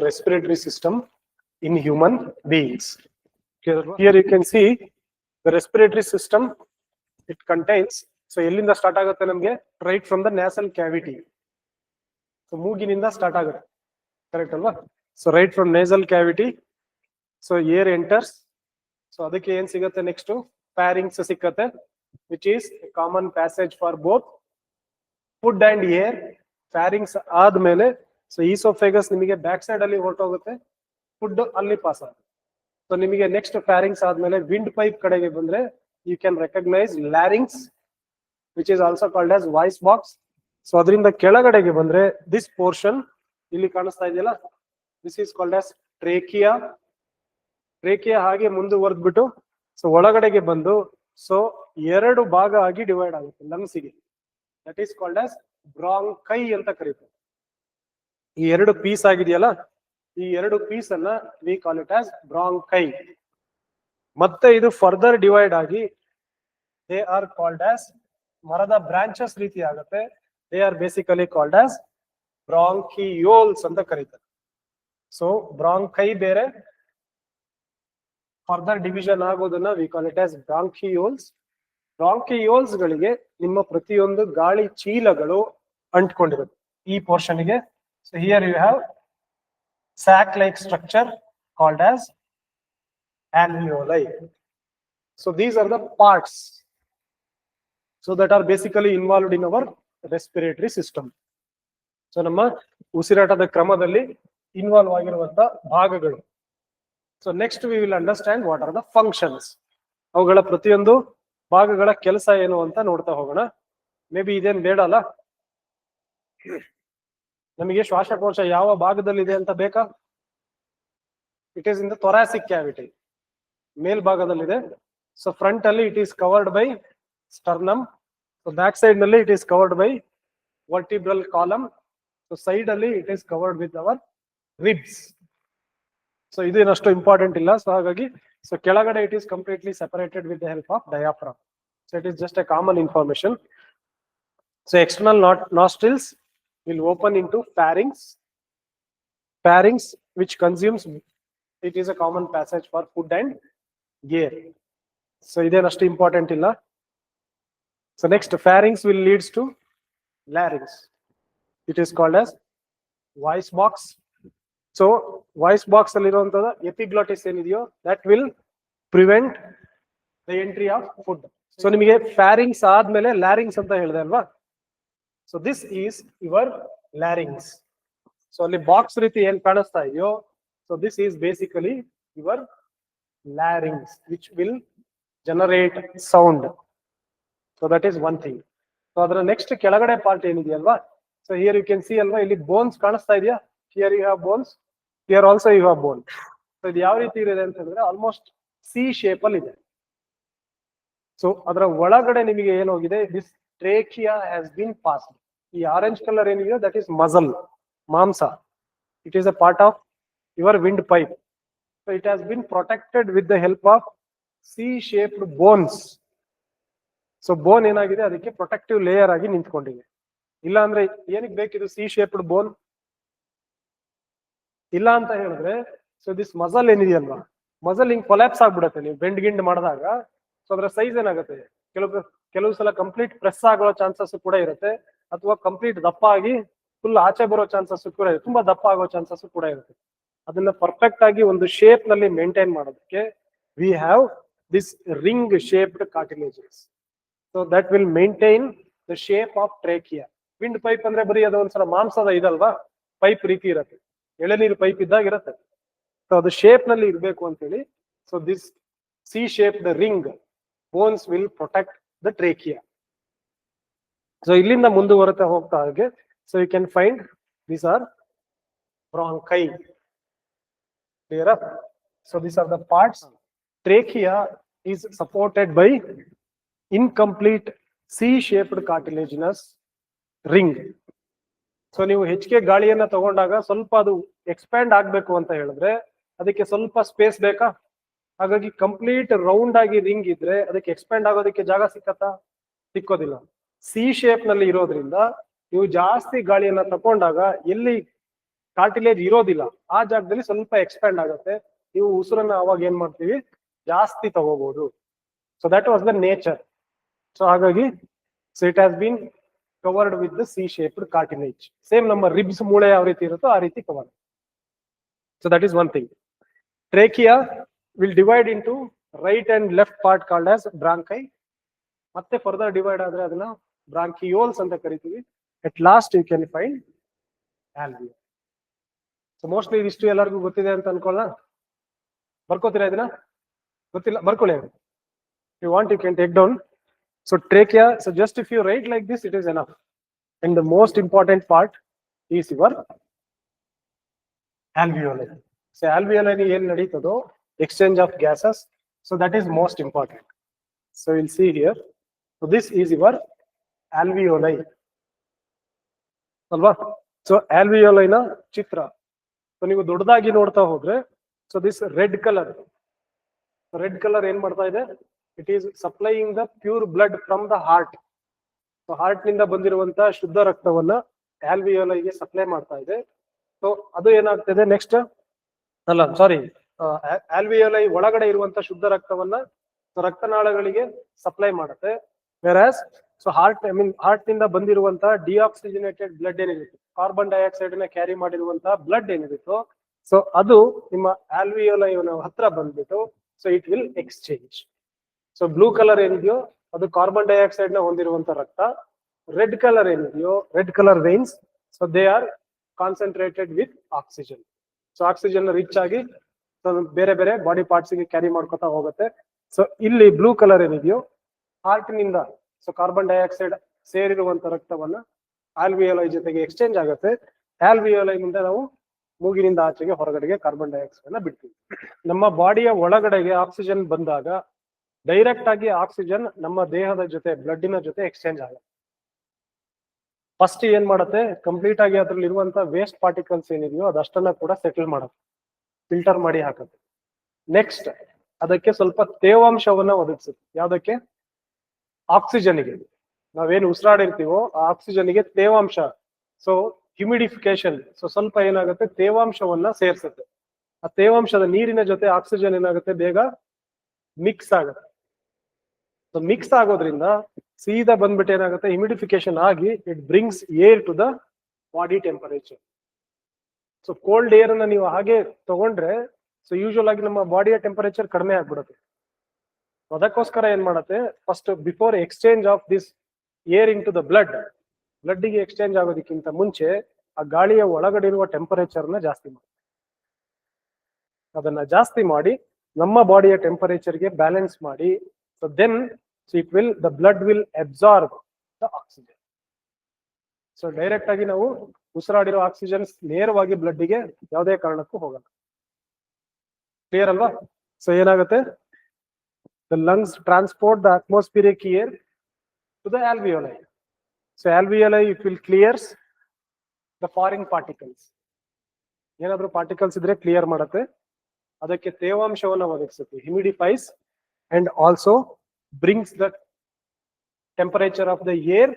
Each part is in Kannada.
our respiratory system in human beings. Here you can see the respiratory system. It contains, so ಎಲ್ಲಿಂದ ಸ್ಟಾರ್ಟ್ ಆಗುತ್ತೆ ನಮಗೆ? Right from the nasal cavity so ಮೂಗಿನಿಂದ ಸ್ಟಾರ್ಟ್ ಆಗುತ್ತೆ. ಕರೆಕ್ಟ್ ಅಲ್ವಾ? So right from nasal cavity so air enters so ಅದಕ್ಕೆ ಏನ್ ಸಿಗುತ್ತೆ ನೆಕ್ಸ್ಟ್ ಪ್ಯಾರಿಂಗ್ಸ್ ಸಿಕ್ಕತ್ತೆ which is common passage for both food and air pharynx ಆದ್ಮೇಲೆ ಸೊ ಈಸೋಫೇಗಸ್ ನಿಮಗೆ ಬ್ಯಾಕ್ ಸೈಡ್ ಅಲ್ಲಿ ಹೊರಟೋಗುತ್ತೆ ಫುಡ್ ಅಲ್ಲಿ ಪಾಸ್ ಆಗುತ್ತೆ. ಸೊ ನಿಮಗೆ ನೆಕ್ಸ್ಟ್ ಫ್ಯಾರಿಂಗ್ಸ್ ಆದ್ಮೇಲೆ ವಿಂಡ್ ಪೈಪ್ ಕಡೆಗೆ ಬಂದ್ರೆ you can recognise larynx which is also called as voice box so ಅದರಿಂದ ಕೆಳಗಡೆಗೆ ಬಂದ್ರೆ ದಿಸ್ ಪೋರ್ಷನ್ ಇಲ್ಲಿ ಕಾಣಿಸ್ತಾ ಇದೆಯಲ್ಲ this is called as trachea trachea ಹಾಗೆ ಮುಂದುವರೆದ್ಬಿಟ್ಟು ಸೊ ಒಳಗಡೆಗೆ ಬಂದು ಸೊ ಎರಡು ಭಾಗ ಆಗಿ ಡಿವೈಡ್ ಆಗುತ್ತೆ ಲಂಗ್ಸಿಗೆ. That is called as bronchi ಅಂತ ಕರೀತಾರೆ. ಈ ಎರಡು ಪೀಸ್ ಆಗಿದೆಯಲ್ಲ, ಈ ಎರಡು ಪೀಸ್ ಅನ್ನ we call it as bronchi ಮತ್ತೆ ಇದು ಫರ್ದರ್ ಡಿವೈಡ್ ಆಗಿ ದೇ ಆರ್ ಕಾಲ್ಡ್ ಆಸ್ ಮರದ ಬ್ರಾಂಚಸ್ ರೀತಿ ಆಗುತ್ತೆ. They are basically called as bronchioles ಅಂತ ಕರೀತಾರೆ. ಸೊ ಬ್ರಾಂಕೈ ಬೇರೆ ಫರ್ದರ್ ಡಿವಿಷನ್ ಆಗೋದನ್ನ we call it as bronchioles bronchioles ಗಳಿಗೆ ನಿಮ್ಮ ಪ್ರತಿಯೊಂದು ಗಾಳಿ ಚೀಲಗಳು ಅಂಟ್ಕೊಂಡಿರುತ್ತೆ. ಈ portion here you have sac like structure called as alveoli. So these are the parts. So that are basically involved in our respiratory system so ನಮ್ಮ ಉಸಿರಾಟದ ಕ್ರಮದಲ್ಲಿ ಇನ್ವಾಲ್ವ್ ಆಗಿರುವಂತಹ ಭಾಗಗಳು. So next we will understand what are the functions ಅವುಗಳ ಪ್ರತಿಯೊಂದು ಭಾಗಗಳ ಕೆಲಸ ಏನು ಅಂತ ನೋಡ್ತಾ ಹೋಗೋಣ. ಮೇ ಬಿ ಇದೇನು ಬೇಡ ಅಲ್ಲ? ನಮಗೆ ಶ್ವಾಸಕೋಶ ಯಾವ ಭಾಗದಲ್ಲಿದೆ ಅಂತ ಬೇಕಾ? It is in the thoracic cavity ಮೇಲ್ಭಾಗದಲ್ಲಿದೆ. So front ಅಲ್ಲಿ it is covered by sternum so back ಸೈಡ್ನಲ್ಲಿ it is covered by vertebral column so side ಅಲ್ಲಿ it is covered with our ribs so ಇದೇನಷ್ಟು important ಇಲ್ಲ. ಸೊ ಹಾಗಾಗಿ ಸೊ ಕೆಳಗಡೆ it is completely separated with the help of diaphragm so it is just a common information so external not nostrils will open into pharynx pharynx which consumes it is a common passage for food and air so ಇದೇನಷ್ಟು important ಇಲ್ಲ so next pharynx will leads to larynx it is called as voice box so voice box ಅಲ್ಲಿರುವಂತದ ಎಪಿಗ್ಲಾಟಿಸ್ ಏನಿದೆಯೋ that will prevent the entry of food so ನಿಮಗೆ pharynx ಆದ್ಮೇಲೆ larynx ಅಂತ ಹೇಳಿದೆ ಅಲ್ವಾ so this is your larynx so ಅಲ್ಲಿ ಬಾಕ್ಸ್ ರೀತಿ ಏನ್ ಕಾಣಿಸ್ತಾ ಇದೆಯೋ so this is basically your larynx which will generate sound so that is one thing so ಅದರ ನೆಕ್ಸ್ಟ್ ಕೆಳಗಡೆ part ಏನಿದೆಯಲ್ವಾ? So here you can see ಅಲ್ವಾ, ಇಲ್ಲಿ ಬೋನ್ಸ್ ಕಾಣಿಸ್ತಾ ಇದೆಯಾ? Here you have bones here also you have bone so ಇದು ಯಾವ ರೀತಿ ಇದೆ ಅಂತ ಹೇಳಿದ್ರೆ ಆಲ್ಮೋಸ್ಟ್ ಸಿ ಶೇಪ್ ಅಲ್ಲಿ ಇದೆ. ಸೊ ಅದರ ಒಳಗಡೆ ನಿಮಗೆ ಏನೋಗಿದೆ this trachea has been passed ಈ ಆರೆಂಜ್ ಕಲರ್ ಏನಿದೆ ದಟ್ ಈಸ್ ಮಸಲ್ ಮಾಂಸ it is a part of your windpipe so it has been protected with the help of C shaped bones so bone ಏನಾಗಿದೆ? ಅದಕ್ಕೆ ಪ್ರೊಟೆಕ್ಟಿವ್ ಲೇಯರ್ ಆಗಿ ನಿಂತ್ಕೊಂಡಿದೆ. ಇಲ್ಲ ಅಂದ್ರೆ ಏನಕ್ಕೆ ಬೇಕಿದು ಸಿ ಶೇಪ್ಡ್ ಬೋನ್ ಇಲ್ಲ ಅಂತ ಹೇಳಿದ್ರೆ ಸೊ ದಿಸ್ ಮಸಲ್ ಏನಿದೆಯಲ್ವಾ ಮಸಲ್ ಹಿಂಗ್ ಕೊಲ್ಯಾಪ್ಸ್ ಆಗ್ಬಿಡತ್ತೆ. ನೀವು ಬೆಂಡ್ ಗಿಂಡ್ ಮಾಡಿದಾಗ ಸೊ ಅದರ ಸೈಜ್ ಏನಾಗುತ್ತೆ? ಕೆಲವು ಕೆಲವು ಸಲ ಕಂಪ್ಲೀಟ್ ಪ್ರೆಸ್ ಆಗೋ ಚಾನ್ಸಸ್ ಕೂಡ ಇರುತ್ತೆ. ಅಥವಾ ಕಂಪ್ಲೀಟ್ ದಪ್ಪ ಆಗಿ ಫುಲ್ ಆಚೆ ಬರೋ ಚಾನ್ಸಸ್ ಕೂಡ ಇದೆ. ತುಂಬಾ ದಪ್ಪ ಆಗೋ ಚಾನ್ಸಸ್ ಕೂಡ ಇರುತ್ತೆ. ಅದನ್ನ ಪರ್ಫೆಕ್ಟ್ ಆಗಿ ಒಂದು ಶೇಪ್ನಲ್ಲಿ ಮೇಂಟೈನ್ ಮಾಡೋದಕ್ಕೆ we have this ring shaped cartilages so that will maintain the shape of trachea windpipe ಅಂದ್ರೆ ಬರೀ ಅದು ಒಂದ್ಸಲ ಮಾಂಸದ ಇದಲ್ವಾ? ಪೈಪ್ ರೀತಿ ಇರುತ್ತೆ. ಎಳೆನೀರು ಪೈಪ್ ಇದ್ದಾಗ ಇರುತ್ತೆ. ಸೊ ಅದು ಶೇಪ್ನಲ್ಲಿ ಇರಬೇಕು ಅಂತ ಹೇಳಿ so this C shape the ring bones will protect the trachea so ಇಲ್ಲಿಂದ ಮುಂದುವರೆತಾ ಹೋಗ್ತಾ ಹಾಗೆ. So you can find these are bronchi clear so these are the parts trachea is supported by incomplete C shaped cartilaginous ring so ನೀವು ಹೆಚ್ಚಿಗೆ ಗಾಳಿಯನ್ನ ತಗೊಂಡಾಗ ಸ್ವಲ್ಪ ಅದು ಎಕ್ಸ್ಪ್ಯಾಂಡ್ ಆಗ್ಬೇಕು ಅಂತ ಹೇಳಿದ್ರೆ, ಅದಕ್ಕೆ ಸ್ವಲ್ಪ ಸ್ಪೇಸ್ ಬೇಕಾ? ಹಾಗಾಗಿ ಕಂಪ್ಲೀಟ್ ರೌಂಡ್ ಆಗಿ ರಿಂಗ್ ಇದ್ರೆ ಅದಕ್ಕೆ ಎಕ್ಸ್ಪ್ಯಾಂಡ್ ಆಗೋದಕ್ಕೆ ಜಾಗ ಸಿಕ್ಕತ್ತಾ? ಸಿಕ್ಕೋದಿಲ್ಲ. ಸಿ ಶೇಪ್ನಲ್ಲಿ ಇರೋದ್ರಿಂದ ನೀವು ಜಾಸ್ತಿ ಗಾಳಿಯನ್ನ ತಕೊಂಡಾಗ ಎಲ್ಲಿ ಕಾರ್ಟಿಲೇಜ್ ಇರೋದಿಲ್ಲ, ಆ ಜಾಗದಲ್ಲಿ ಸ್ವಲ್ಪ ಎಕ್ಸ್ಪ್ಯಾಂಡ್ ಆಗುತ್ತೆ. ನೀವು ಉಸಿರನ್ನ ಅವಾಗ ಏನ್ ಮಾಡ್ತೀವಿ? ಜಾಸ್ತಿ ತಗೋಬಹುದು so that was the nature so ಹಾಗಾಗಿ so it has been covered with the C shaped cartilage same ನಮ್ಮ ರಿಬ್ಸ್ ಮೂಳೆ ಯಾವ ರೀತಿ ಇರುತ್ತೋ ಆ ರೀತಿ cover so that is one thing trachea will divide into right and left part called as bronchi ಮತ್ತೆ ಫರ್ದರ್ ಡಿವೈಡ್ ಆದ್ರೆ ಅದನ್ನ ಬ್ರಾಂಕಿಯೋಲ್ಸ್ ಅಂತ ಕರಿತೀವಿ at last you can find alveoli so mostly ಇದಿಷ್ಟು ಎಲ್ಲರಿಗೂ ಗೊತ್ತಿದೆ ಅಂತ ಅನ್ಕೊಳ್ಳ ಬರ್ಕೋತೀರಾ ಇದನ್ನ ಗೊತ್ತಿಲ್ಲ, ಬರ್ಕೊಳ್ಳಿ you want you can take down so trachea so just if you write like this it is enough and the most important part is your alveoli. So alveoli ಏನ್ ನಡೀತದೋ, exchange of gases. So that is most important. So we'll see here. So this is your alveoli. ಅಲ್ವಾ? ಸೊ ನ ಚಿತ್ರ. ಸೊ ನೀವು ದೊಡ್ಡದಾಗಿ ನೋಡ್ತಾ ಹೋದ್ರೆ so this red colour red colour ಏನ್ ಮಾಡ್ತಾ ಇದೆ? It is supplying the pure blood from the heart so ಹಾರ್ಟ್ನಿಂದ ಬಂದಿರುವಂತ ಶುದ್ಧ ರಕ್ತವನ್ನ ಆಲ್ವಿಯೋಲೈಗೆ ಸಪ್ಲೈ ಮಾಡ್ತಾ ಇದೆ. ಸೊ ಅದು ಏನಾಗ್ತದೆ ನೆಕ್ಸ್ಟ್ ಅಲ್ಲ ಸಾರಿ ಆಲ್ವಿಯೋಲೈ ಒಳಗಡೆ ಇರುವಂತ ಶುದ್ಧ ರಕ್ತವನ್ನ ರಕ್ತನಾಳಗಳಿಗೆ ಸಪ್ಲೈ ಮಾಡುತ್ತೆ. Whereas so heart I mean ಹಾರ್ಟ್ನಿಂದ ಬಂದಿರುವಂತಹ ಡಿಆಕ್ಸಿಜನೇಟೆಡ್ ಬ್ಲಡ್ ಏನಿರುತ್ತೆ? ಕಾರ್ಬನ್ ಡೈಆಕ್ಸೈಡ್ನ ಕ್ಯಾರಿ ಮಾಡಿರುವಂತಹ ಬ್ಲಡ್ ಏನಿರುತ್ತೋ ಸೊ ಅದು ನಿಮ್ಮ ಆಲ್ವಿಯೋಲೈ ಹತ್ರ ಬಂದ್ಬಿಟ್ಟು so it will exchange so blue colour ಏನಿದೆಯೋ, ಅದು ಕಾರ್ಬನ್ ಡೈಆಕ್ಸೈಡ್ನ ಹೊಂದಿರುವಂತ ರಕ್ತ. ರೆಡ್ ಕಲರ್ ಏನಿದೆಯೋ red colour veins so they are concentrated with oxygen so oxygen rich ಆಗಿ ಬೇರೆ ಬೇರೆ ಬಾಡಿ ಪಾರ್ಟ್ಸ್ಗೆ ಕ್ಯಾರಿ ಮಾಡ್ಕೊತಾ ಹೋಗುತ್ತೆ. ಸೊ ಇಲ್ಲಿ ಬ್ಲೂ ಕಲರ್ ಏನಿದೆಯೋ ಹಾರ್ಟ್ನಿಂದ ಸೊ ಕಾರ್ಬನ್ ಡೈಆಕ್ಸೈಡ್ ಸೇರಿರುವಂತ ರಕ್ತವನ್ನ ಆಲ್ವಿಯೋಲೈ ಜೊತೆಗೆ ಎಕ್ಸ್ಚೇಂಜ್ ಆಗುತ್ತೆ. ಆಲ್ವಿಯೋಲೈ ನಿಂದ ನಾವು ಮೂಗಿನಿಂದ ಆಚೆಗೆ ಹೊರಗಡೆಗೆ ಕಾರ್ಬನ್ ಡೈಆಕ್ಸೈಡ್ನ ಬಿಡ್ತೀವಿ. ನಮ್ಮ ಬಾಡಿಯ ಒಳಗಡೆಗೆ ಆಕ್ಸಿಜನ್ ಬಂದಾಗ ಡೈರೆಕ್ಟ್ ಆಗಿ ಆಕ್ಸಿಜನ್ ನಮ್ಮ ದೇಹದ ಜೊತೆ ಬ್ಲಡ್ಡಿನ ಜೊತೆ ಎಕ್ಸ್ಚೇಂಜ್ ಆಗುತ್ತೆ. ಫಸ್ಟ್ ಏನ್ ಮಾಡುತ್ತೆ? ಕಂಪ್ಲೀಟ್ ಆಗಿ ಅದ್ರಲ್ಲಿ ಇರುವಂತ ವೇಸ್ಟ್ ಪಾರ್ಟಿಕಲ್ಸ್ ಏನಿದೆಯೋ ಅದಷ್ಟನ್ನ ಕೂಡ ಸೆಟಲ್ ಮಾಡುತ್ತೆ. ಫಿಲ್ಟರ್ ಮಾಡಿ ಹಾಕುತ್ತೆ. ನೆಕ್ಸ್ಟ್ ಅದಕ್ಕೆ ಸ್ವಲ್ಪ ತೇವಾಂಶವನ್ನ ಒದಗಿಸುತ್ತೆ. ಯಾವ್ದಕ್ಕೆ? ಆಕ್ಸಿಜನ್ಗೆ. ನಾವೇನು ಉಸಿರಾಡಿರ್ತೀವೋ ಆ ಆಕ್ಸಿಜನ್ಗೆ ತೇವಾಂಶ ಸೊ ಹ್ಯುಮಿಡಿಫಿಕೇಶನ್ ಸೊ ಸ್ವಲ್ಪ ಏನಾಗುತ್ತೆ, ತೇವಾಂಶವನ್ನ ಸೇರ್ಸುತ್ತೆ. ಆ ತೇವಾಂಶದ ನೀರಿನ ಜೊತೆ ಆಕ್ಸಿಜನ್ ಏನಾಗುತ್ತೆ, ಬೇಗ ಮಿಕ್ಸ್ ಆಗುತ್ತೆ. ಸೊ ಮಿಕ್ಸ್ ಆಗೋದ್ರಿಂದ ಸೀದಾ ಬಂದ್ಬಿಟ್ಟು ಏನಾಗುತ್ತೆ ಹ್ಯುಮಿಡಿಫಿಕೇಶನ್ ಆಗಿ it brings air to the body temperature so cold air ಅನ್ನ ನೀವು ಹಾಗೆ ತಗೊಂಡ್ರೆ ಸೊ ಯೂಶುವಲ್ ಆಗಿ ನಮ್ಮ ಬಾಡಿಯ ಟೆಂಪರೇಚರ್ ಕಡಿಮೆ ಆಗ್ಬಿಡುತ್ತೆ. ಅದಕ್ಕೋಸ್ಕರ ಏನ್ ಮಾಡುತ್ತೆ? First before exchange of this air into the blood ಬ್ಲಡ್ಗೆ exchange ಆಗೋದಕ್ಕಿಂತ ಮುಂಚೆ ಆ ಗಾಳಿಯ ಒಳಗಡೆ ಇರುವ ಟೆಂಪರೇಚರ್ನ ಜಾಸ್ತಿ ಮಾಡುತ್ತೆ ಅದನ್ನ ಜಾಸ್ತಿ ಮಾಡಿ, ನಮ್ಮ ಬಾಡಿಯ ಟೆಂಪರೇಚರ್ಗೆ ಬ್ಯಾಲೆನ್ಸ್ ಮಾಡಿ so then so it will the blood will absorb the oxygen so direct ಆಗಿ ನಾವು ಉಸಿರಾಡಿರೋ ಆಕ್ಸಿಜನ್ ನೇರವಾಗಿ ಬ್ಲಡ್ಗೆ ಯಾವುದೇ ಕಾರಣಕ್ಕೂ ಹೋಗಲ್ಲ. ಕ್ಲಿಯರ್ ಅಲ್ವಾ? ಸೊ ಏನಾಗುತ್ತೆ? The lungs transport the atmospheric air to the alveoli so alveoli it will clears the foreign particles ಏನಾದ್ರೂ ಪಾರ್ಟಿಕಲ್ಸ್ ಇದ್ರೆ ಕ್ಲಿಯರ್ ಮಾಡುತ್ತೆ. ಅದಕ್ಕೆ ತೇವಾಂಶವನ್ನ ಒದಗಿಸುತ್ತೆ. Humidifies and also brings the temperature of the air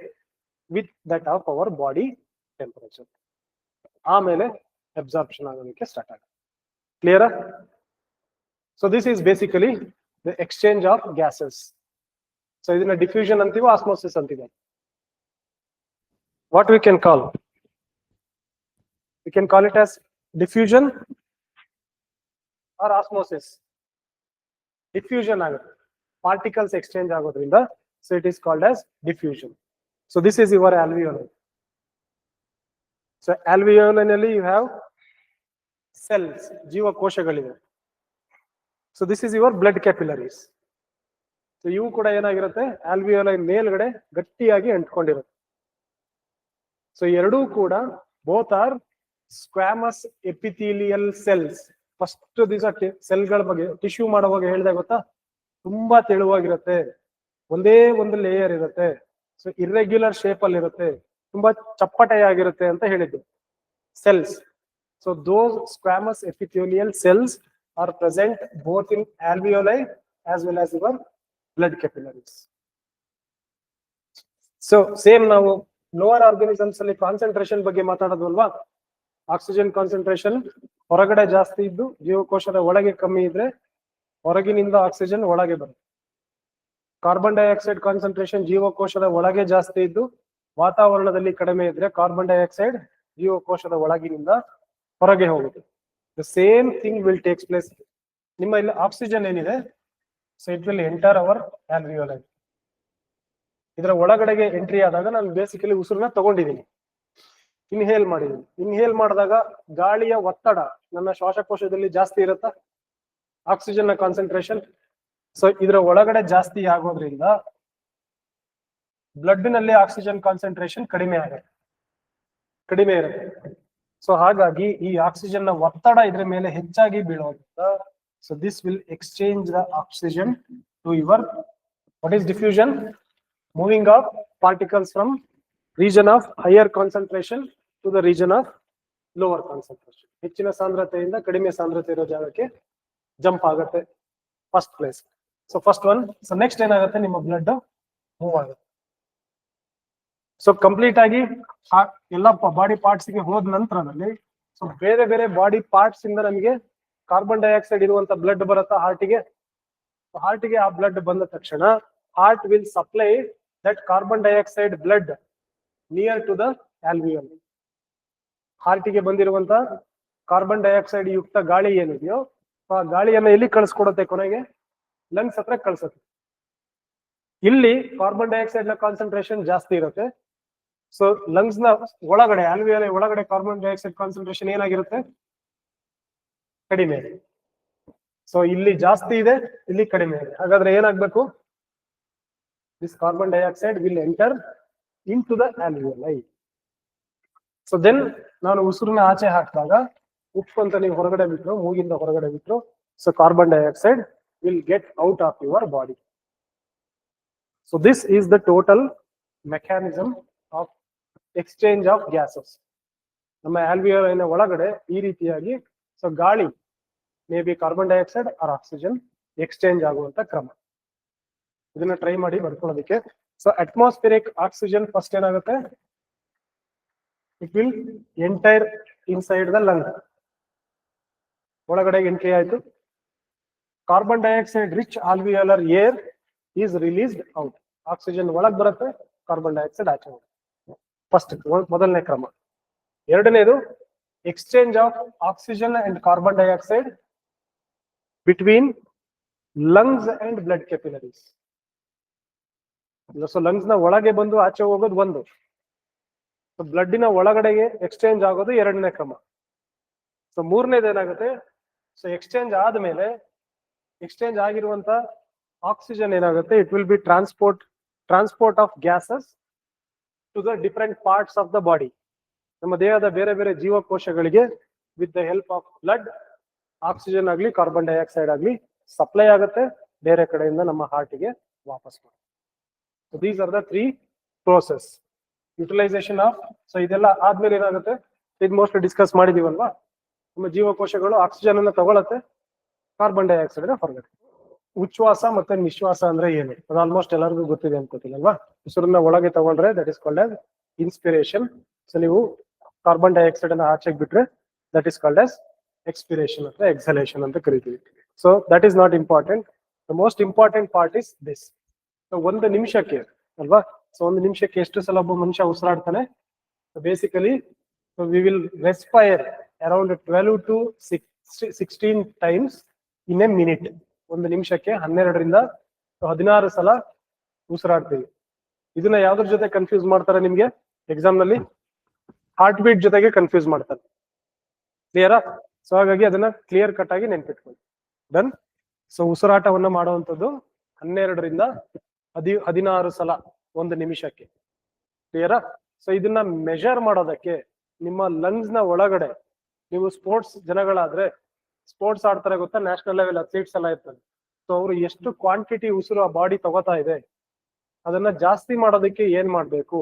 with that of our body temperature ಆಮೇಲೆ ಅಬ್ಸಾರ್ಪ್ಷನ್ ಆಗೋದಕ್ಕೆ ಸ್ಟಾರ್ಟ್ ಆಗುತ್ತೆ. ಕ್ಲಿಯರಾ so this is basically the exchange of gases so ಇದನ್ನ ಡಿಫ್ಯೂಷನ್ ಅಂತೀವೋ ಆಸ್ಮೋಸಿಸ್ ಅಂತೀವಿ what we can call we can call it as diffusion or osmosis diffusion ಆಗುತ್ತೆ ಪಾರ್ಟಿಕಲ್ಸ್ ಎಕ್ಸ್ಚೇಂಜ್ ಆಗೋದ್ರಿಂದ so it is called as diffusion so this is your alveoli so ಆಲ್ವಿಯೋಲೈನಲ್ಲಿ you have cells ಜೀವಕೋಶಗಳಿವೆ so this is your blood capillaries so ಇವು ಕೂಡ ಏನಾಗಿರುತ್ತೆ? ಆಲ್ವಿಯೋಲೈ ಮೇಲ್ಗಡೆ ಗಟ್ಟಿಯಾಗಿ ಅಂಟ್ಕೊಂಡಿರುತ್ತೆ. ಸೊ ಎರಡೂ ಕೂಡ both are squamous epithelial cells first ದಿವಸ ಸೆಲ್ಗಳ ಬಗ್ಗೆ ಟಿಶ್ಯೂ ಮಾಡುವಾಗ ಹೇಳಿದೆ ಗೊತ್ತಾ? ತುಂಬಾ ತೆಳುವಾಗಿರುತ್ತೆ. ಒಂದೇ ಒಂದು ಲೇಯರ್ ಇರುತ್ತೆ. ಸೊ ಇರ್ರೆಗ್ಯುಲರ್ ಶೇಪ್ ಅಲ್ಲಿ ಇರುತ್ತೆ. ತುಂಬಾ ಚಪ್ಪಟೆಯಾಗಿರುತ್ತೆ ಅಂತ ಹೇಳಿದ್ದು. Cells so those squamous epithelial cells are present both in alveoli as well as your blood capillaries so same ನಾವು ಲೋವರ್ ಆರ್ಗನಿಸಮ್ಸ್ ಅಲ್ಲಿ ಕಾನ್ಸಂಟ್ರೇಷನ್ ಬಗ್ಗೆ ಮಾತಾಡೋದಲ್ವಾ? ಆಕ್ಸಿಜನ್ ಕಾನ್ಸಂಟ್ರೇಷನ್ ಹೊರಗಡೆ ಜಾಸ್ತಿ ಇದ್ದು ಜೀವಕೋಶದ ಒಳಗೆ ಕಮ್ಮಿ ಇದ್ರೆ ಹೊರಗಿನಿಂದ ಆಕ್ಸಿಜನ್ ಒಳಗೆ ಬರುತ್ತೆ. ಕಾರ್ಬನ್ ಡೈಆಕ್ಸೈಡ್ ಕಾನ್ಸಂಟ್ರೇಷನ್ ಜೀವಕೋಶದ ಒಳಗೆ ಜಾಸ್ತಿ ಇದ್ದು ವಾತಾವರಣದಲ್ಲಿ ಕಡಿಮೆ ಇದ್ರೆ ಕಾರ್ಬನ್ ಡೈಆಕ್ಸೈಡ್ ಜೀವಕೋಶದ ಒಳಗಿನಿಂದ ಹೊರಗೆ ಹೋಗುತ್ತೆ. The same thing will takes place ನಿಮ್ಮ ಇಲ್ಲಿ ಆಕ್ಸಿಜನ್ ಏನಿದೆ? So it will enter our alveoli ಇದರ ಒಳಗಡೆಗೆ ಎಂಟ್ರಿ ಆದಾಗ ನಾನು ಬೇಸಿಕಲಿ ಉಸಿರನ್ನ ತಗೊಂಡಿದ್ದೀನಿ. ಇನ್ಹೇಲ್ ಮಾಡಿದ್ದೀನಿ. ಇನ್ಹೇಲ್ ಮಾಡಿದಾಗ ಗಾಳಿಯ ಒತ್ತಡ ನನ್ನ ಶ್ವಾಸಕೋಶದಲ್ಲಿ ಜಾಸ್ತಿ ಇರುತ್ತಾ? ಆಕ್ಸಿಜನ್ನ ಕಾನ್ಸಂಟ್ರೇಷನ್ ಸೊ ಇದರ ಒಳಗಡೆ ಜಾಸ್ತಿ ಆಗೋದ್ರಿಂದ ಬ್ಲಡ್ನಲ್ಲಿ ಆಕ್ಸಿಜನ್ ಕಾನ್ಸಂಟ್ರೇಷನ್ ಕಡಿಮೆ ಆಗುತ್ತೆ. ಕಡಿಮೆ ಇರುತ್ತೆ. ಸೊ ಹಾಗಾಗಿ ಈ ಆಕ್ಸಿಜನ್ನ ಒತ್ತಡ ಇದ್ರ ಮೇಲೆ ಹೆಚ್ಚಾಗಿ ಬೀಳೋದ್ರಿಂದ so this will exchange the oxygen to your what is diffusion moving of particles from region of higher concentration to the region of lower concentration ಹೆಚ್ಚಿನ ಸಾಂದ್ರತೆಯಿಂದ ಕಡಿಮೆ ಸಾಂದ್ರತೆ ಇರೋ ಜಾಗಕ್ಕೆ ಜಂಪ್ ಆಗುತ್ತೆ first place so first one so next ಏನಾಗುತ್ತೆ? ನಿಮ್ಮ ಬ್ಲಡ್ ಮೂವ್ ಆಗುತ್ತೆ. ಸೊ ಕಂಪ್ಲೀಟ್ ಆಗಿ ಆ ಎಲ್ಲ ಬಾಡಿ ಪಾರ್ಟ್ಸ್ಗೆ ಹೋದ ನಂತರದಲ್ಲಿ ಸೊ ಬೇರೆ ಬೇರೆ ಬಾಡಿ ಪಾರ್ಟ್ಸ್ ಇಂದ ನಮಗೆ ಕಾರ್ಬನ್ ಡೈಆಕ್ಸೈಡ್ ಇರುವಂತ ಬ್ಲಡ್ ಬರುತ್ತಾ ಹಾರ್ಟಿಗೆ ಹಾರ್ಟಿಗೆ ಆ ಬ್ಲಡ್ ಬಂದ ತಕ್ಷಣ heart will supply that carbon dioxide blood near to the alveolar ಹಾರ್ಟಿಗೆ ಬಂದಿರುವಂತ ಕಾರ್ಬನ್ ಡೈಆಕ್ಸೈಡ್ ಯುಕ್ತ ಗಾಳಿ ಏನಿದೆಯೋ, ಆ ಗಾಳಿಯನ್ನ ಎಲ್ಲಿ ಕಳಿಸ್ಕೊಡುತ್ತೆ ಕೊನೆಗೆ? ಲಂಗ್ಸ್ ಹತ್ರ ಕಳ್ಸುತ್ತೆ. ಇಲ್ಲಿ ಕಾರ್ಬನ್ ಡೈಆಕ್ಸೈಡ್ನ ಕಾನ್ಸಂಟ್ರೇಷನ್ ಜಾಸ್ತಿ ಇರುತ್ತೆ. ಸೊ ಲಂಗ್ಸ್ನ ಒಳಗಡೆ ಆಲ್ವಿಯಲ್ ಒಳಗಡೆ ಕಾರ್ಬನ್ ಡೈಆಕ್ಸೈಡ್ ಕಾನ್ಸಂಟ್ರೇಷನ್ ಏನಾಗಿರುತ್ತೆ? ಕಡಿಮೆ ಇದೆ ಸೊ ಇಲ್ಲಿ ಜಾಸ್ತಿ ಇದೆ, ಇಲ್ಲಿ ಕಡಿಮೆ ಇದೆ ಹಾಗಾದ್ರೆ ಏನಾಗ್ಬೇಕು? This carbon dioxide will enter into the alveoli so then ನಾನು ಉಸಿರನ್ನ ಆಚೆ ಹಾಕಿದಾಗ, ಉಪ್ಪು ಅಂತ ನೀವು ಹೊರಗಡೆ ಬಿಟ್ರು, ಮೂಗಿಂದ ಹೊರಗಡೆ ಬಿಟ್ರು so carbon dioxide will get out of your body so this is the total mechanism exchange of gases ನಮ್ಮ ಆಲ್ವಿಯಲೈನ ಒಳಗಡೆ ಈ ರೀತಿಯಾಗಿ ಸೊ ಗಾಳಿ may be carbon dioxide or oxygen exchange ಆಗುವಂತ ಕ್ರಮ. ಇದನ್ನ ಟ್ರೈ ಮಾಡಿ ಬರ್ಕೊಳ್ಳೋದಕ್ಕೆ. ಸೊ ಅಟ್ಮಾಸ್ಫಿರಿಕ್ ಆಕ್ಸಿಜನ್ ಫಸ್ಟ್ ಏನಾಗುತ್ತೆ? It will enter inside the lung ಒಳಗಡೆ ಎಂಟ್ರಿ ಆಯ್ತು. Carbon dioxide rich alveolar air is released out oxygen ಒಳಗ್ ಬರುತ್ತೆ ಕಾರ್ಬನ್ ಡೈಆಕ್ಸೈಡ್ ಆಚೆ ಫಸ್ಟ್ ಮೊದಲನೇ ಕ್ರಮ. ಎರಡನೇದು exchange of oxygen and carbon dioxide between lungs and blood capillaries so ಲಂಗ್ಸ್ನ ಒಳಗೆ ಬಂದು ಆಚೆ ಹೋಗೋದು ಒಂದು. ಬ್ಲಡ್ನ ಒಳಗಡೆಗೆ ಎಕ್ಸ್ಚೇಂಜ್ ಆಗೋದು ಎರಡನೇ ಕ್ರಮ. ಸೊ ಮೂರನೇದು ಏನಾಗುತ್ತೆ? ಸೊ ಎಕ್ಸ್ಚೇಂಜ್ ಆದ್ಮೇಲೆ ಎಕ್ಸ್ಚೇಂಜ್ ಆಗಿರುವಂತ ಆಕ್ಸಿಜನ್ ಏನಾಗುತ್ತೆ? It will be transport transport of gases to the different parts of the body ನಮ್ಮ ದೇಹದ ಬೇರೆ ಬೇರೆ ಜೀವಕೋಶಗಳಿಗೆ with the help of blood oxygen ಆಗ್ಲಿ ಕಾರ್ಬನ್ ಡೈಆಕ್ಸೈಡ್ ಆಗ್ಲಿ ಸಪ್ಲೈ ಆಗುತ್ತೆ. ಬೇರೆ ಕಡೆಯಿಂದ ನಮ್ಮ ಹಾರ್ಟಿಗೆ ವಾಪಸ್ so these are the three process utilisation of so ಇದೆಲ್ಲ ಆದ್ಮೇಲೆ ಏನಾಗುತ್ತೆ? ಇದು ಮೋಸ್ಟ್ಲಿ ಡಿಸ್ಕಸ್ ಮಾಡಿದೀವಲ್ವಾ? ನಮ್ಮ ಜೀವಕೋಶಗಳು ಆಕ್ಸಿಜನ್ ಅನ್ನ ತಗೊಳತ್ತೆ ಕಾರ್ಬನ್ ಡೈಆಕ್ಸೈಡ್ ಹೊರಗಡೆ. ಉಚ್ಛ್ವಾಸ ಮತ್ತೆ ನಿಶ್ವಾಸ ಅಂದ್ರೆ ಏನು? ಅದು ಆಲ್ಮೋಸ್ಟ್ ಎಲ್ಲರಿಗೂ ಗೊತ್ತಿದೆ ಅನ್ಕೋತಿಲ್ಲ ಅಲ್ವಾ? ಉಸಿರನ್ನ ಒಳಗೆ ತಗೊಂಡ್ರೆ that is called as inspiration so ನೀವು ಕಾರ್ಬನ್ ಡೈಆಕ್ಸೈಡ್ ಅನ್ನ ಆಚೆಗೆ ಬಿಟ್ರೆ that is called as expiration ಅಥವಾ ಎಕ್ಸಲೇಷನ್ ಅಂತ ಕರಿತೀವಿ. So that is not important the most important part is this so ಒಂದು ನಿಮಿಷಕ್ಕೆ ಅಲ್ವಾ? ಸೊ ಒಂದು ನಿಮಿಷಕ್ಕೆ ಎಷ್ಟು ಸಲ ಒಬ್ಬ ಮನುಷ್ಯ ಉಸಿರಾಡ್ತಾನೆ? Basically we will respire around twelve to sixteen times in a minute ಒಂದು ನಿಮಿಷಕ್ಕೆ ಹನ್ನೆರಡರಿಂದ ಹದಿನಾರು ಸಲ ಉಸಿರಾಡ್ತೀವಿ. ಇದನ್ನ ಯಾವ್ದ್ರ ಜೊತೆ ಕನ್ಫ್ಯೂಸ್ ಮಾಡ್ತಾರೆ ನಿಮ್ಗೆ? ಎಕ್ಸಾಮ್ನಲ್ಲಿ? ಹಾರ್ಟ್ ಬೀಟ್ ಜೊತೆಗೆ ಕನ್ಫ್ಯೂಸ್ ಮಾಡ್ತಾರೆ. ಕ್ಲಿಯರಾ ಸೊ ಹಾಗಾಗಿ ಅದನ್ನ ಕ್ಲಿಯರ್ ಕಟ್ ಆಗಿ ನೆನ್ಪಿಟ್ಕೊಳ್ಳಿ. ಡನ್ ಸೊ ಉಸಿರಾಟವನ್ನ ಮಾಡುವಂತದ್ದು ಹನ್ನೆರಡರಿಂದ ಹದಿ, ಹದಿನಾರು ಸಲ ಒಂದು ನಿಮಿಷಕ್ಕೆ. ಕ್ಲಿಯರಾ ಸೊ ಇದನ್ನ ಮೆಷರ್ ಮಾಡೋದಕ್ಕೆ ನಿಮ್ಮ ಲಂಗ್ಸ್ನ ಒಳಗಡೆ, ನೀವು ಸ್ಪೋರ್ಟ್ಸ್ ಜನಗಳಾದ್ರೆ ಸ್ಪೋರ್ಟ್ಸ್ ಆಡ್ತಾರೆ ಗೊತ್ತಾ? ನ್ಯಾಷನಲ್ ಲೆವೆಲ್ ಅಥ್ಲೀಟ್ಸ್ ಎಲ್ಲ ಇರ್ತಾರೆ. ಸೊ ಅವರು ಎಷ್ಟು ಕ್ವಾಂಟಿಟಿ ಉಸಿರು ಆ ಬಾಡಿ ತಗೋತಾ ಇದೆ ಅದನ್ನ ಜಾಸ್ತಿ ಮಾಡೋದಕ್ಕೆ ಏನ್ ಮಾಡ್ಬೇಕು?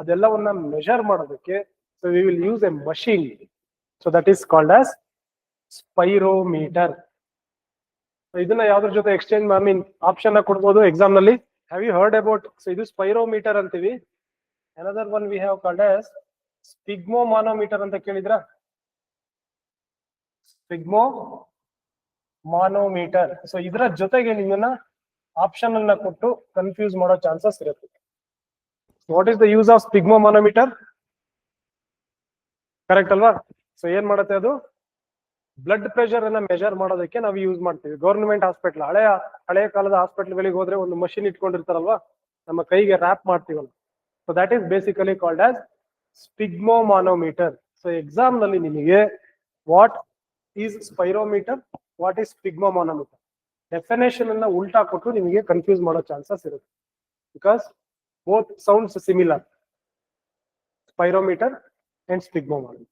ಅದೆಲ್ಲವನ್ನ ಮೆಷರ್ ಮಾಡೋದಕ್ಕೆ so we will use a machine so that is called as spirometer ಇದನ್ನ ಯಾವ್ದ್ರ ಜೊತೆ ಎಕ್ಸ್ಚೇಂಜ್ ಐ ಮೀನ್ ಆಪ್ಷನ್ ಕೊಡ್ಬೋದು ಎಕ್ಸಾಮ್ನಲ್ಲಿ? Have you heard about so ಇದು ಸ್ಪೈರೋಮೀಟರ್ ಅಂತೀವಿ. Another one we have called as sphygmomanometer ಅಂತ ಕೇಳಿದ್ರ? ಸ್ಪಿಗ್ಮೋ ಮಾನೋಮೀಟರ್ ಸೊ ಇದರ ಜೊತೆಗೆ ನಿಮ್ಮನ್ನ ಆಪ್ಷನ್ ಅನ್ನ ಕೊಟ್ಟು ಕನ್ಫ್ಯೂಸ್ ಮಾಡೋ ಚಾನ್ಸಸ್ ಇರುತ್ತೆ. What is the use of sphygmomanometer correct ಅಲ್ವಾ? ಸೊ ಏನ್ ಮಾಡುತ್ತೆ ಅದು? ಬ್ಲಡ್ ಪ್ರೆಷರ್ ಅನ್ನ ಮೆಜರ್ ಮಾಡೋದಕ್ಕೆ ನಾವು ಯೂಸ್ ಮಾಡ್ತೀವಿ. ಗೌರ್ಮೆಂಟ್ ಹಾಸ್ಪಿಟಲ್ ಹಳೆಯ ಹಳೆಯ ಕಾಲದ ಹಾಸ್ಪಿಟಲ್ಗಳಿಗೆ ಹೋದ್ರೆ ಒಂದು ಮಷಿನ್ ಇಟ್ಕೊಂಡಿರ್ತಾರಲ್ವಾ? ನಮ್ಮ ಕೈಗೆ ರ್ಯಾಪ್ ಮಾಡ್ತೀವಲ್ಲ. So that is basically called as sphygmomanometer so ಎಕ್ಸಾಮ್ನಲ್ಲಿ ನಿಮಗೆ what is spirometer what is sphygmomanometer definition ಅನ್ನ ಉಲ್ಟಾ ಕೊಟ್ಟು ನಿಮಗೆ ಕನ್ಫ್ಯೂಸ್ ಮಾಡೋ ಚಾನ್ಸಸ್ ಇರುತ್ತೆ. Because both sounds similar spirometer and sphygmometer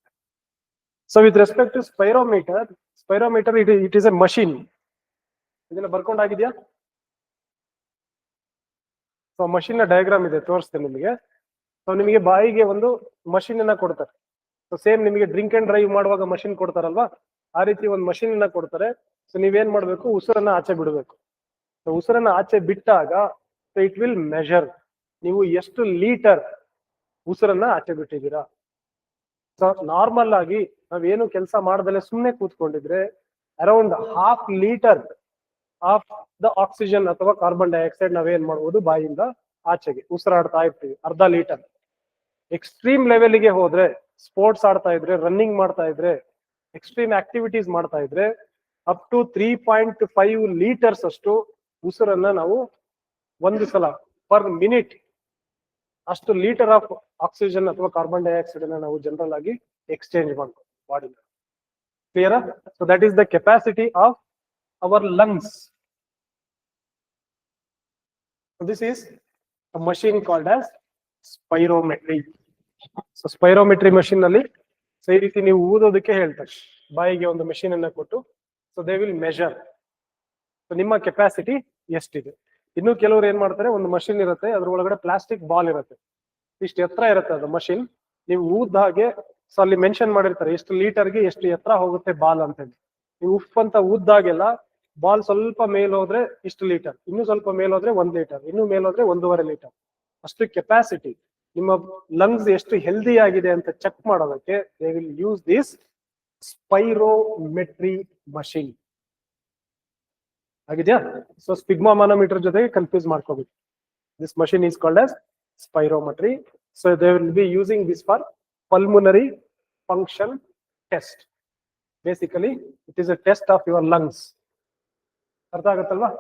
so with respect to spirometer spirometer it it is a machine ಇದನ್ನ ಬರ್ಕೊಂಡಾಗಿದ್ಯಾ? ಸೊ ಮಷಿನ್ನ ಡಯಾಗ್ರಾಮ್ ಇದೆ ತೋರಿಸ್ತೇನೆ ನಿಮಗೆ. ಸೊ ನಿಮಗೆ ಬಾಯಿಗೆ ಒಂದು ಮಷಿನ್ ಅನ್ನ ಕೊಡ್ತಾರೆ. ಸೊ ಸೇಮ್ ನಿಮಗೆ ಡ್ರಿಂಕ್ ಅಂಡ್ ಡ್ರೈವ್ ಮಾಡುವಾಗ ಮಷಿನ್ ಕೊಡ್ತಾರಲ್ವಾ? ಆ ರೀತಿ ಒಂದು ಮಷಿನ್ ಅನ್ನ ಕೊಡ್ತಾರೆ. ಸೊ ನೀವೇನ್ ಮಾಡ್ಬೇಕು? ಉಸಿರನ್ನ ಆಚೆ ಬಿಡಬೇಕು. ಉಸಿರನ್ನ ಆಚೆ ಬಿಟ್ಟಾಗ ಇಟ್ ವಿಲ್ ಮೆಷರ್ ನೀವು ಎಷ್ಟು ಲೀಟರ್ ಉಸಿರನ್ನ ಆಚೆ ಬಿಟ್ಟಿದ್ದೀರಾ? ಸೊ ನಾರ್ಮಲ್ ಆಗಿ ನಾವೇನು ಕೆಲಸ ಮಾಡದಲ್ಲೇ ಸುಮ್ಮನೆ ಕೂತ್ಕೊಂಡಿದ್ರೆ around half litre of the oxygen ಅಥವಾ ಕಾರ್ಬನ್ ಡೈಆಕ್ಸೈಡ್ ನಾವೇನ್ ಮಾಡ್ಬೋದು? ಬಾಯಿಂದ ಆಚೆಗೆ ಉಸಿರಾಡ್ತಾ ಇರ್ತೀವಿ, ಅರ್ಧ ಲೀಟರ್ ಎಕ್ಸ್ಟ್ರೀಮ್ ಲೆವೆಲ್ಗೆ ಹೋದ್ರೆ ಸ್ಪೋರ್ಟ್ಸ್ ಆಡ್ತಾ ಇದ್ರೆ ರನ್ನಿಂಗ್ ಮಾಡ್ತಾ ಇದ್ರೆ ಎಕ್ಸ್ಟ್ರೀಮ್ ಆಕ್ಟಿವಿಟೀಸ್ ಮಾಡ್ತಾ ಇದ್ರೆ up to three point five litres ಅಷ್ಟು ಉಸಿರನ್ನ ನಾವು ಒಂದು ಸಲ ಪರ್ ಮಿನಿಟ್ ಅಷ್ಟು ಲೀಟರ್ ಆಫ್ ಆಕ್ಸಿಜನ್ ಅಥವಾ ಕಾರ್ಬನ್ ಡೈಆಕ್ಸೈಡ್ ಅನ್ನ ನಾವು ಜನರಲ್ ಆಗಿ ಎಕ್ಸ್ಚೇಂಜ್ ಮಾಡ್ಬೋದು body clear so that is the capacity of our lungs this is machine called as spirometry so spirometry ಮಷೀನ್ನಲ್ಲಿ so ರೀತಿ ನೀವು ಊದೋದಕ್ಕೆ ಹೇಳ್ತಾರೆ. ಬಾಯಿಗೆ ಒಂದು ಮೆಷಿನ್ ಅನ್ನ ಕೊಟ್ಟು so they will measure so ನಿಮ್ಮ ಕೆಪಾಸಿಟಿ ಎಷ್ಟಿದೆ? ಇನ್ನು ಕೆಲವರು ಏನ್ ಮಾಡ್ತಾರೆ? ಒಂದು ಮಷಿನ್ ಇರುತ್ತೆ, ಅದ್ರ ಒಳಗಡೆ ಪ್ಲಾಸ್ಟಿಕ್ ಬಾಲ್ ಇರುತ್ತೆ. ಇಷ್ಟು ಎತ್ತರ ಇರುತ್ತೆ ಅದು ಮಷಿನ್ ನೀವು ಊದ್ದ ಹಾಗೆ ಸೊ ಅಲ್ಲಿ ಮೆನ್ಷನ್ ಮಾಡಿರ್ತಾರೆ ಎಷ್ಟು ಲೀಟರ್ಗೆ ಎಷ್ಟು ಎತ್ತರ ಹೋಗುತ್ತೆ ಬಾಲ್ ಅಂತ ಹೇಳಿ ನೀವು ಉಫ್ ಅಂತ ಊದ್ದಾಗೆಲ್ಲ ಬಾಲ್ ಸ್ವಲ್ಪ ಮೇಲ್ ಹೋದ್ರೆ ಇಷ್ಟು ಲೀಟರ್ ಇನ್ನು ಸ್ವಲ್ಪ ಮೇಲ್ ಹೋದ್ರೆ ಒಂದ್ ಲೀಟರ್ ಇನ್ನು ಮೇಲ್ ಹೋದ್ರೆ ಒಂದೂವರೆ ಲೀಟರ್ ಅಷ್ಟು ಕೆಪಾಸಿಟಿ ನಿಮ್ಮ ಲಂಗ್ಸ್ ಎಷ್ಟು ಹೆಲ್ದಿ ಆಗಿದೆ ಅಂತ ಚೆಕ್ ಮಾಡೋದಕ್ಕೆ they will use this spirometry machine ಆಗಿದ್ಯಾ ಸೊ ಸ್ಪಿಗ್ಮಾ ಮಾನೋಮೀಟರ್ ಜೊತೆಗೆ ಕನ್ಫ್ಯೂಸ್ ಮಾಡ್ಕೋಬೇಕು. This machine is called as spirometry so they will be using this for pulmonary function test basically it is a test of your lungs ಅರ್ಥ ಆಗುತ್ತಲ್ವಾ?